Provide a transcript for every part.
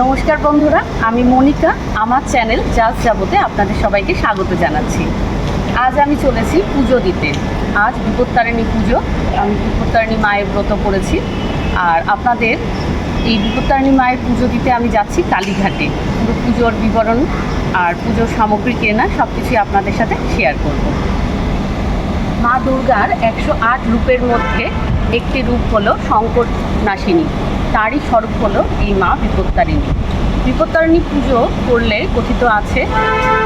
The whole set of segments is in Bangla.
নমস্কার বন্ধুরা, আমি মনিকা, আমার চ্যানেল জাজ যাবতে আপনাদের সবাইকে স্বাগত জানাচ্ছি। আজ আমি চলেছি পুজো দিতে। আজ বিপত্তারিণী পুজো, আমি বিপত্তারিণী মায়ের ব্রত করেছি। আর আপনাদের এই বিপত্তারিণী মায়ের পুজো দিতে আমি যাচ্ছি কালীঘাটে। পুরো পুজোর বিবরণ আর পুজোর সামগ্রী কেনা সব কিছুই আপনাদের সাথে শেয়ার করব। মা দুর্গার একশো আট রূপের মধ্যে একটি রূপ হলো শঙ্কর নাসিনী তারই স্বরূপ হলো এই মা বিপত্তারিণী। বিপত্তারিণী পুজো করলে কথিত আছে,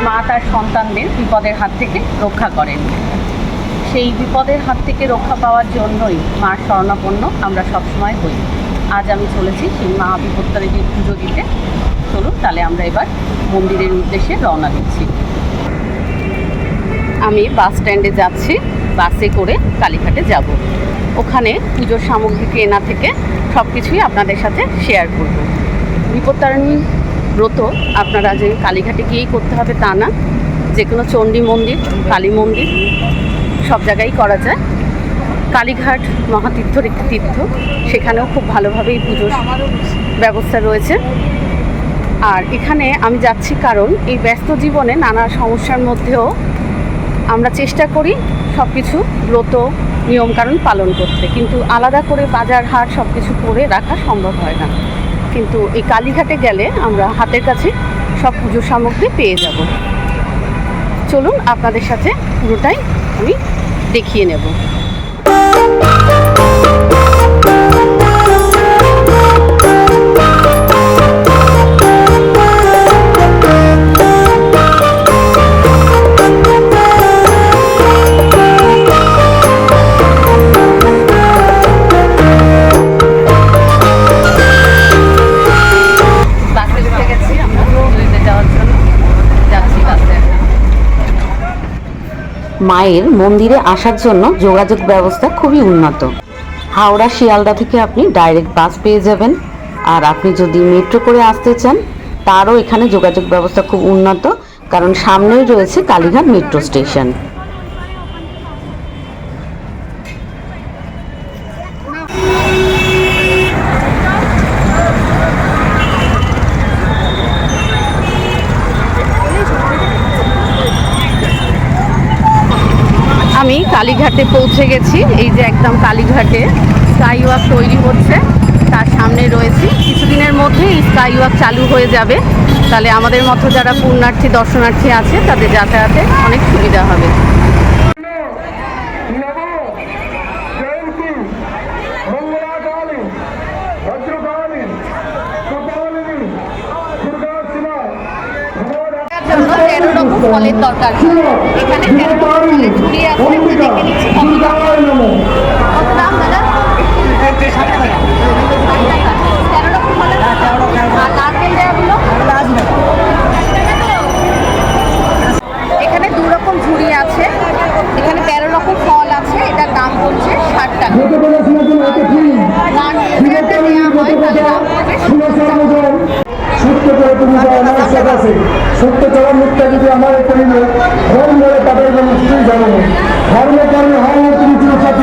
মা তার সন্তানদের বিপদের হাত থেকে রক্ষা করেন। সেই বিপদের হাত থেকে রক্ষা পাওয়ার জন্যই মার শরণাপন্ন আমরা সবসময় হই। আজ আমি চলেছি সেই মা বিপত্তারিণীর পুজো দিতে। চলুন তাহলে আমরা এবার মন্দিরের উদ্দেশ্যে রওনা দিচ্ছি। আমি বাস স্ট্যান্ডে যাচ্ছি, বাসে করে কালীঘাটে যাব। ওখানে পুজোর সামগ্রী কেনা থেকে সব কিছুই আপনাদের সাথে শেয়ার করব। বিপত্তারিণী ব্রত আপনারা যে কালীঘাটে গিয়েই করতে হবে তা না। যে কোনো চণ্ডী মন্দির, কালী মন্দির, সব জায়গায় করা যায়। কালীঘাট মহাতীর্থর একটি তীর্থ, সেখানেও খুব ভালোভাবেই পুজোর ব্যবস্থা রয়েছে। আর এখানে আমি যাচ্ছি কারণ এই ব্যস্ত জীবনে নানা সমস্যার মধ্যেও আমরা চেষ্টা করি সব কিছু ব্রত নিয়মকানুন পালন করতে। কিন্তু আলাদা করে বাজার হাট সব কিছু করে রাখা সম্ভব হয় না। কিন্তু এই কালীঘাটে গেলে আমরা হাতের কাছে সব পুজোর সামগ্রী পেয়ে যাব। চলুন আপনাদের সাথে পুরোটাই আমি দেখিয়ে নেব। মায়ের মন্দিরে আসার জন্য যোগাযোগ ব্যবস্থা খুবই উন্নত। হাওড়া শিয়ালদা থেকে আপনি ডাইরেক্ট বাস পেয়ে যাবেন। আর আপনি যদি মেট্রো করে আসতে চান, তারও এখানে যোগাযোগ ব্যবস্থা খুব উন্নত। কারণ সামনেই রয়েছে কালীঘাট মেট্রো স্টেশন আমি কালীঘাটে পৌঁছে গেছি। এই যে একদম কালীঘাটে স্কাই ওয়াক তৈরি হচ্ছে, তার সামনে রয়েছি। কিছুদিনের মধ্যেই স্কাই ওয়াক চালু হয়ে যাবে। তাহলে আমাদের মতো যারা পুণ্যার্থী, দর্শনার্থী আছে, তাদের যাতায়াতে অনেক সুবিধা হবে। তেরো রকম ফলের দরকার। এখানে তেরো রকম ফলের ঝুড়ি আছে, দেখে নিচ্ছি কত দাম। কত দাম দাদা এখানে দু রকম ঝুড়ি আছে, এখানে তেরো রকম ফল আছে, এটার দাম পড়ছে ষাট টাকা। নারকেলটা নেওয়া হয় তাহলে দাম পড়বে সত্য করে করিলে ধর্ম বলে তাদের কোনো কিছুই জানো ধর্ম কর্মে হর্ম তুমি চির সাথী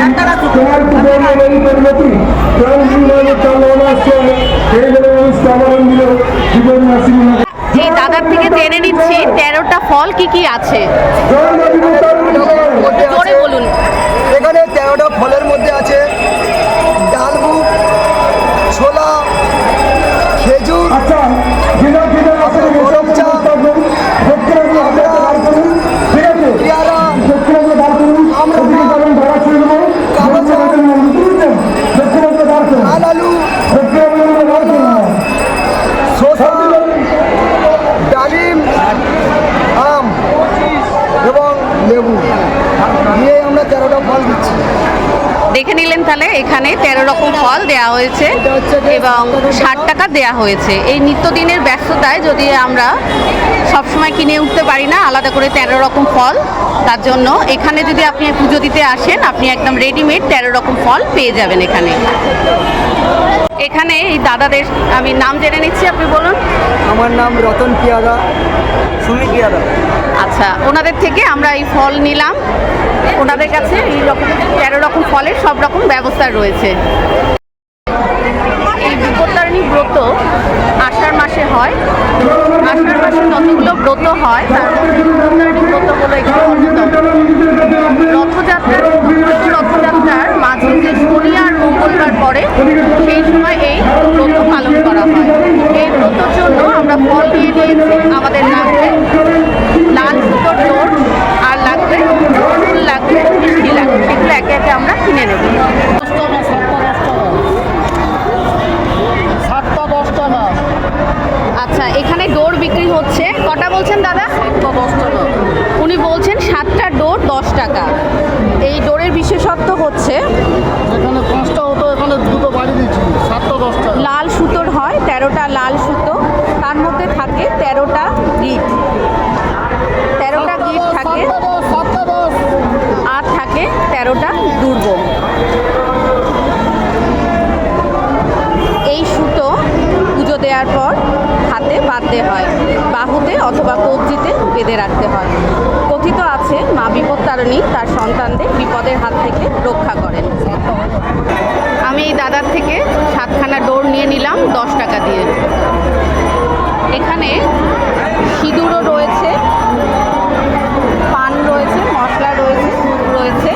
তোমার পুজোর এই পরিণতি কেউ বলে দিল জীবন দাদার থেকে জেনে নিচ্ছি তেরোটা ফল কি কি আছে? বলুন। এখানে তেরোটা ফলের মধ্যে আছে ডালমুগ ছোলা এবং ষাট টাকা দেওয়া হয়েছে। এই নিত্যদিনের ব্যস্ততায় যদি আমরা সবসময় কিনে উঠতে পারি না আলাদা করে তেরো রকম ফল তার জন্য এখানে যদি আপনি পুজো দিতে আসেন আপনি একদম রেডিমেড তেরো রকম ফল পেয়ে যাবেন এখানে। এখানে এই দাদাদের আমি নাম জেনে নিচ্ছি আপনি বলুন। আমার নাম রতন পিয়াদা সুমিত পিয়াদা আচ্ছা ওনাদের থেকে আমরা এই ফল নিলাম। ওনাদের কাছে এই রকম তেরো রকম ফলের সব রকম ব্যবস্থা রয়েছে। ব্রত আষাঢ় মাসে হয়। আষাঢ় মাসে যতগুলো ব্রত হয়, তার রথযাত্রার রথযাত্রার মাঝে যে শনি আর মঙ্গলবার পরে সেই সময় এই ব্রত পালন করা হয়। এই ব্রতর জন্য আমরা ফল নিয়ে নিয়েছি আমাদের লাগবে লাল সুতোর ডোর আর লাগবে ফুল লাগবে, মিষ্টি লাগবে, সেগুলো একে একে আমরা কিনে নেব। হচ্ছে। কটা বলছেন দাদা? উনি বলছেন সাতটা ডোর দশ টাকা। এই ডোরের বিশেষত্ব হচ্ছে, এখানে পাঁচটা বিপত্তারণী তার সন্তানদের বিপদের হাত থেকে রক্ষা করেন। আমি এই দাদার থেকে সাতখানা ডোর নিয়ে নিলাম দশ টাকা দিয়ে। এখানে সিঁদুরও রয়েছে পান রয়েছে মশলা রয়েছে দুধ রয়েছে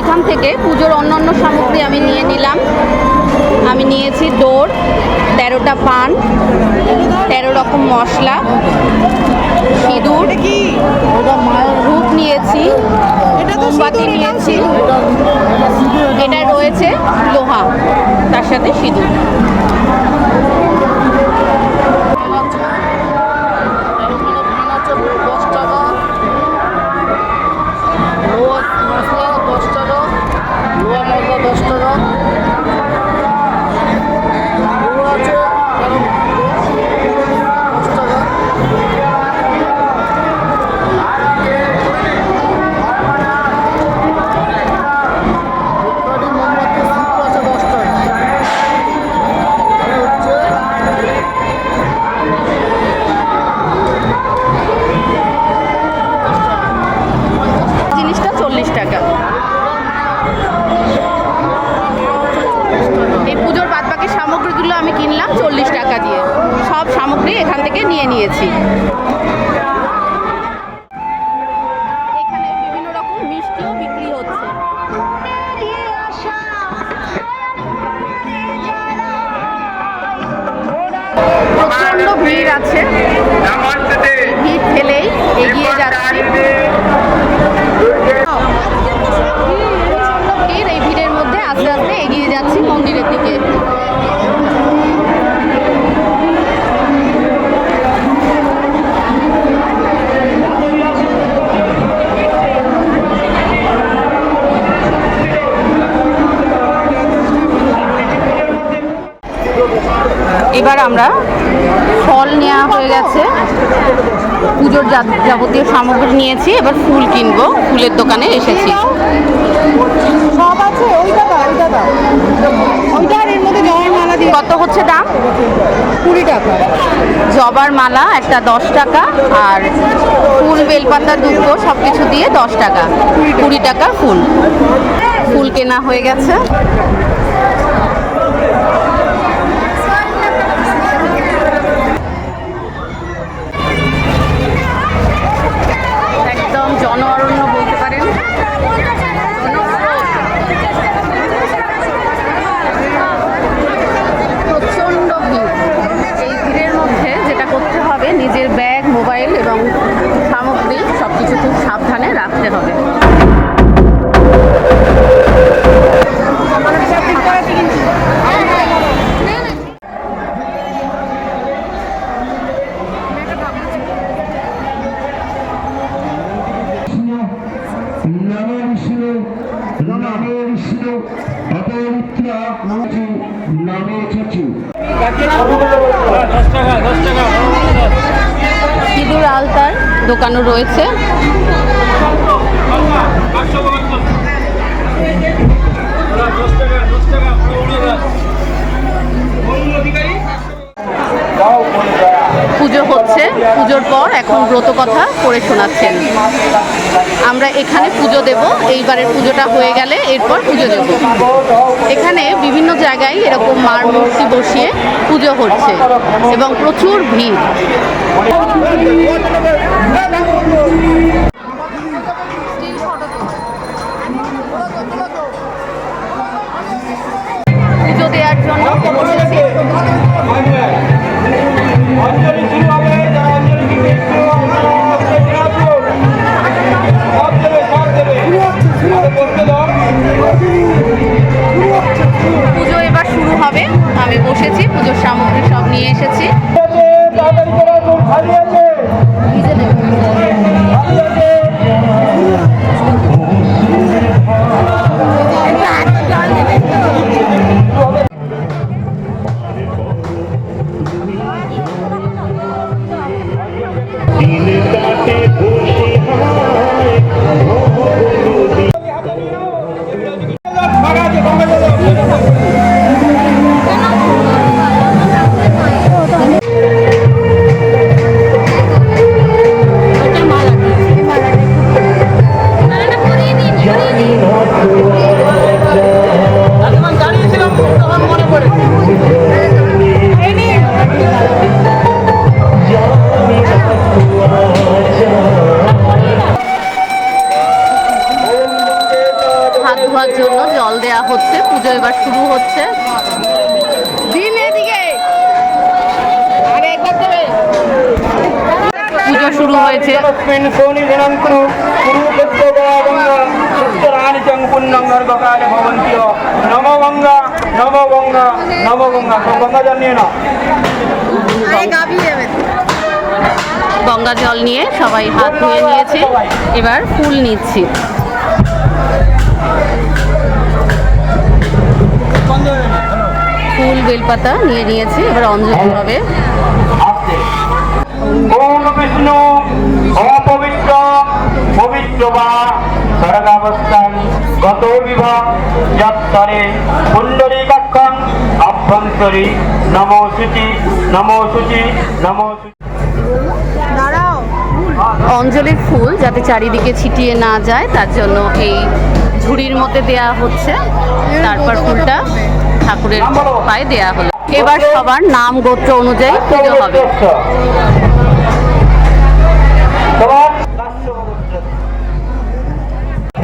এখান থেকে পুজোর অন্যান্য সামগ্রী আমি নিয়ে নিলাম। আমি নিয়েছি ডোর তেরোটা পান তেরো রকম মশলা সিঁদুর ধূপ নিয়েছি মোমবাতি নিয়েছি। এটা রয়েছে লোহা তার সাথে সিঁদুর। এবার আমরা ফল নেওয়া হয়ে গেছে। পুজোর যাবতীয় সামগ্রী নিয়েছি এবার ফুল কিনবো। ফুলের দোকানে এসেছি। সব আছে ওইটা দাও ওইটা দাও। ওইটা আর এর মধ্যে মালা দিয়ে কত হচ্ছে দাম? কুড়ি টাকা। জবার মালা একটা দশ টাকা আর ফুল বেলপাতা দুটো সব কিছু দিয়ে দশ টাকা। কুড়ি টাকা ফুল। ফুল কেনা হয়ে গেছে একদম জন অরণ্য বলতে পারেন প্রচণ্ড ভিড় এই ভিড়ের মধ্যে যেটা করতে হবে নিজের ব্যাগ মোবাইল এবং সামগ্রী সব কিছু খুব সাবধানে রাখতে হবে। আলতার দোকানও রয়েছে। পুজো হচ্ছে, পুজোর পর এখন ব্রত কথা করে শোনাচ্ছেন। আমরা এখানে পুজো দেব, এইবারের পুজোটা হয়ে গেলে এরপর পুজো দেব। এখানে বিভিন্ন জায়গায় এরকম মার মূর্তি বসিয়ে পুজো হচ্ছে এবং প্রচুর ভিড়। হবে। আমি বসেছি পুজোর সামগ্রী সব নিয়ে এসেছি। తస్మిన్ సోని వినంకురు గురుగత్వంగా సుస్తరాని చంకున్నం గర్భకాల భవంతిలో నమవంగ నమవంగ నమవంగ గంగ జన్నేనా গঙ্গা জল নিয়ে সবাই হাত ধুয়ে নিয়েছে এবার ফুল নিচ্ছি ফুল বেলপাতা নিয়ে নিয়েছি এবার অঞ্জলি হবে বিষ্ণু অপবিত্র পবিত্র বা স্বর্গাবস্থান গত বিভা যত্তরে কুণ্ডলী কাক্ষং অভ্যন্তরী নমো শুচি নমো শুচি নমো অঞ্জলির ফুল যাতে চারিদিকে ছিটিয়ে না যায় তার জন্য এই ঝুড়ির মধ্যে দেয়া হচ্ছে। তারপর ফুলটা ঠাকুরের পায়ে দেয়া হলো। এবার সবার নাম গোত্র অনুযায়ী পুজো হবে।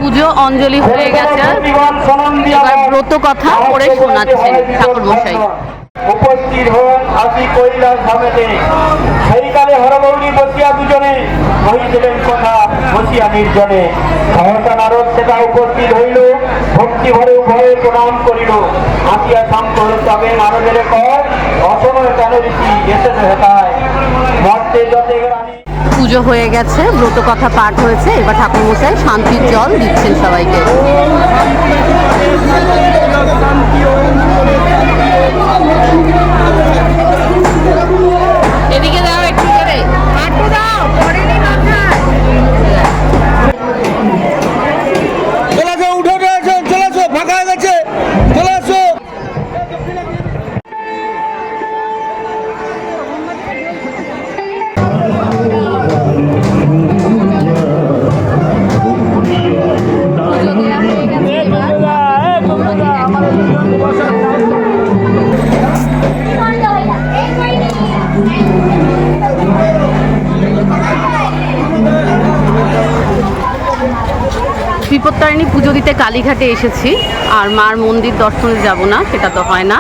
পুজো অঞ্জলি হয়ে গেছে। এবার ব্রত কথা পড়ে শোনাচ্ছেন ঠাকুর মশাই উপস্থিত হন আসি কৈলাস বসিয়া দুজনে কহিছিলেন কথা বসিয়া নির্জনে। সহসা নারদ সেটা উপস্থিত হইল, ভক্তি ভরে উভয়ে প্রণাম করিল। আসিয়া শান্ত তবে নারদের কর অসময় কেন রীতি এসে হেতায়? মর্তে যতে রানী পুজো হয়ে গেছে, ব্রত কথা পাঠ হয়েছে, এবার ঠাকুর মশাই শান্তির জল দিচ্ছেন সবাইকে। এদিকে বিপত্তারিণী পুজো দিতে কালীঘাটে এসেছি। আর মার মন্দির দর্শনে যাব না, সেটা তো হয় না।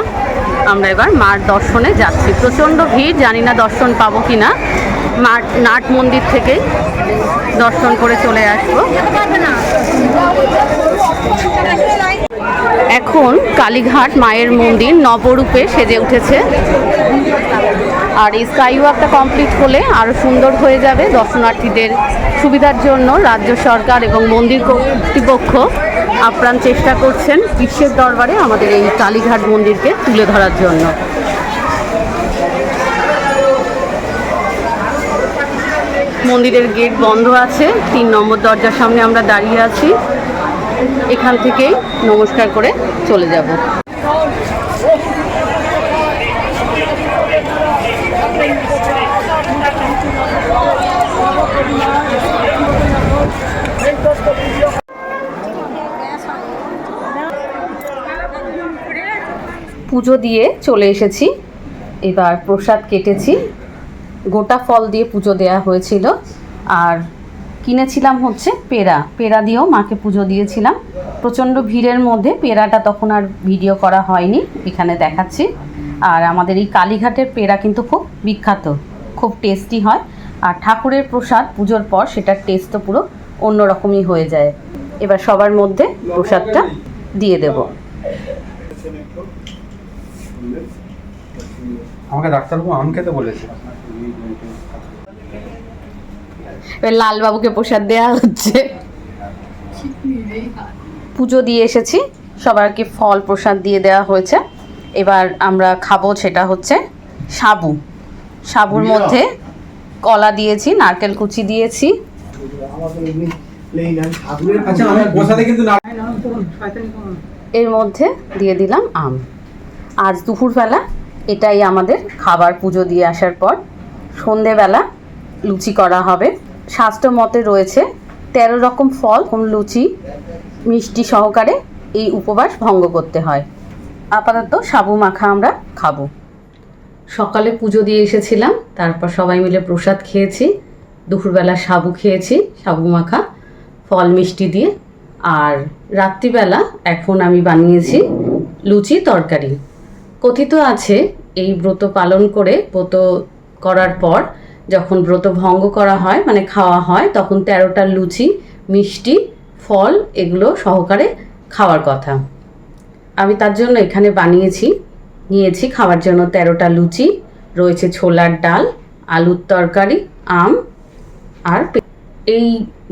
আমরা এবার মার দর্শনে যাচ্ছি। প্রচণ্ড ভিড়, জানি না দর্শন পাবো কি না মার নাট মন্দির থেকে দর্শন করে চলে আসব। এখন কালীঘাট মায়ের মন্দির নবরূপে সেজে উঠেছে। আর এই স্কাই ওয়াকটা কমপ্লিট হলে আরও সুন্দর হয়ে যাবে দর্শনার্থীদের সুবিধার জন্য। রাজ্য সরকার এবং মন্দির কর্তৃপক্ষ আপ্রাণ চেষ্টা করছেন বিশ্বের দরবারে আমাদের এই কালীঘাট মন্দিরকে তুলে ধরার জন্য। মন্দিরের গেট বন্ধ আছে, তিন নম্বর দরজার সামনে আমরা দাঁড়িয়ে আছি। এখান থেকেই নমস্কার করে চলে যাব। পুজো দিয়ে চলে এসেছি। এবার প্রসাদ কেটেছি। গোটা ফল দিয়ে পুজো দেয়া হয়েছিল। আর কিনেছিলাম হচ্ছে পেড়া। পেড়া দিয়েও মাকে পুজো দিয়েছিলাম। প্রচণ্ড ভিড়ের মধ্যে পেড়াটা তখন আর ভিডিও করা হয়নি, এখানে দেখাচ্ছি। আর আমাদের এই কালীঘাটের পেড়া কিন্তু খুব বিখ্যাত, খুব টেস্টি হয়। আর ঠাকুরের প্রসাদ পুজোর পর সেটার টেস্ট তো পুরো অন্যরকমই হয়ে যায়। এবার সবার মধ্যে প্রসাদটা দিয়ে দেবো। আমাকে ডাক্তারবাবু আম খেতে বলেছে। এবার লালবাবুকে প্রসাদ দেওয়া হচ্ছে। পুজো দিয়ে এসেছি সবাইকে ফল প্রসাদ দিয়ে দেওয়া হয়েছে। এবার আমরা খাব সেটা হচ্ছে সাবু। সাবুর মধ্যে কলা দিয়েছি নারকেল কুচি দিয়েছি। আচ্ছা এর মধ্যে দিয়ে দিলাম আম। আজ দুপুরবেলা এটাই আমাদের খাবার পুজো দিয়ে আসার পর। সন্ধেবেলা লুচি করা হবে। স্বাস্থ্য মতে রয়েছে তেরো রকম ফল লুচি মিষ্টি সহকারে এই উপবাস ভঙ্গ করতে হয়। আপাতত সাবু মাখা আমরা খাব। সকালে পুজো দিয়ে এসেছিলাম, তারপর সবাই মিলে প্রসাদ খেয়েছি, দুপুরবেলা সাবু খেয়েছি, সাবু মাখা, ফল মিষ্টি দিয়ে, আর রাত্রিবেলা এখন আমি বানিয়েছি লুচি তরকারি। কথিত আছে, এই ব্রত পালন করে, ব্রত করার পর যখন ব্রত ভঙ্গ করা হয় মানে খাওয়া হয়, তখন তেরোটা লুচি, মিষ্টি, ফল এগুলো সহকারে খাওয়ার কথা। আমি তার জন্য এখানে বানিয়েছি নিয়েছি খাওয়ার জন্য তেরোটা লুচি, রয়েছে ছোলার ডাল, আলুর তরকারি, আম আর এই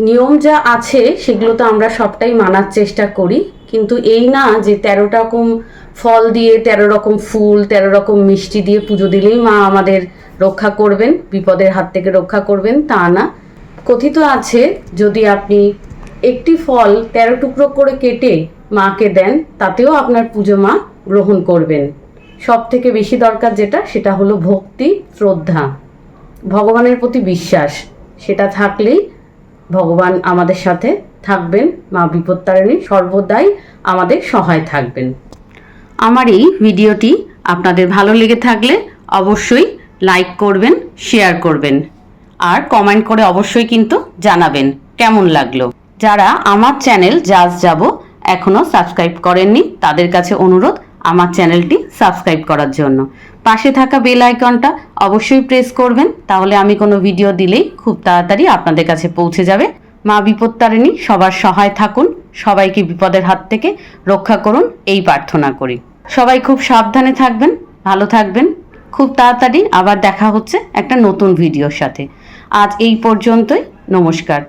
নিয়ম যা আছে সেগুলো তো আমরা সবটাই মানার চেষ্টা করি, কিন্তু এই না যে তেরো রকম ফল দিয়ে তেরো রকম ফুল, তেরো রকম মিষ্টি দিয়ে পুজো দিলেই মা আমাদের রক্ষা করবেন, বিপদের হাত থেকে রক্ষা করবেন, তা না। কথিত আছে, যদি আপনি একটি ফল তেরো টুকরো করে কেটে মাকে দেন, তাতেও আপনার পুজো মা গ্রহণ করবেন। সব থেকে বেশি দরকার যেটা, সেটা হলো ভক্তি, শ্রদ্ধা। ভগবানের প্রতি বিশ্বাস, সেটা থাকলেই ভগবান আমাদের সাথে থাকবেন, মা বিপত্তারিণী সর্বদাই আমাদের সহায় থাকবেন। আমার এই ভিডিওটি আপনাদের ভালো লেগে থাকলে অবশ্যই লাইক করবেন, শেয়ার করবেন, আর কমেন্ট করে অবশ্যই কিন্তু জানাবেন, কেমন লাগল? যারা আমার চ্যানেল জাজ যাব এখনও সাবস্ক্রাইব করেননি, তাদের কাছে অনুরোধ আমার চ্যানেলটি সাবস্ক্রাইব করার জন্য। পাশে থাকা বেল আইকনটা অবশ্যই প্রেস করবেন, তাহলে আমি কোনো ভিডিও দিলেই খুব তাড়াতাড়ি আপনাদের কাছে পৌঁছে যাবে। মা বিপত্তারিণী, সবার সহায় থাকুন, সবাইকে বিপদের হাত থেকে রক্ষা করুন, এই প্রার্থনা করি। সবাই খুব সাবধানে থাকবেন, ভালো থাকবেন। খুব তাড়াতাড়ি আবার দেখা হচ্ছে একটা নতুন ভিডিওর সাথে। আজ এই পর্যন্তই, নমস্কার।